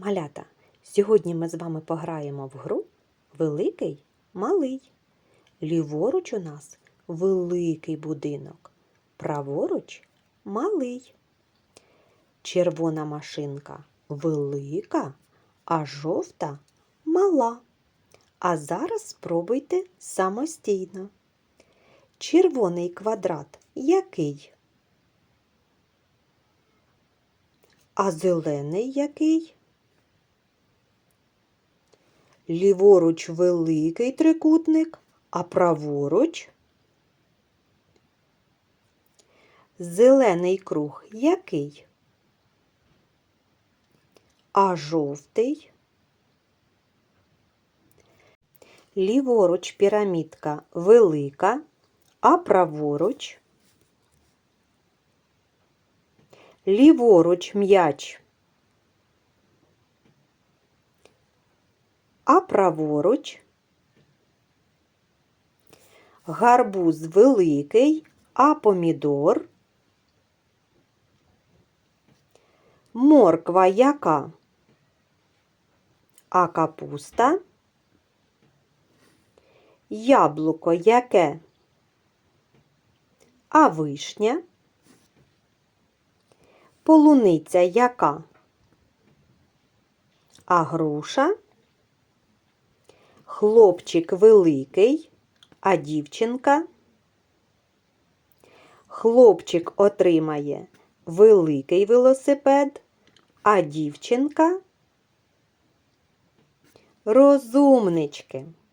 Малята, сьогодні ми з вами пограємо в гру Великий малий. Ліворуч у нас великий будинок, праворуч малий. Червона машинка велика, а жовта мала. А зараз спробуйте самостійно. Червоний квадрат який? А зелений який? Ліворуч великий трикутник, а праворуч зелений круг який? А жовтий? Ліворуч пірамідка велика, а праворуч ліворуч м'яч, а праворуч? Гарбуз великий, а помідор, морква яка, а капуста, яблуко яке, а вишня? Полуниця яка? А груша? Хлопчик великий, а дівчинка? Хлопчик отримає великий велосипед, а дівчинка розумнички.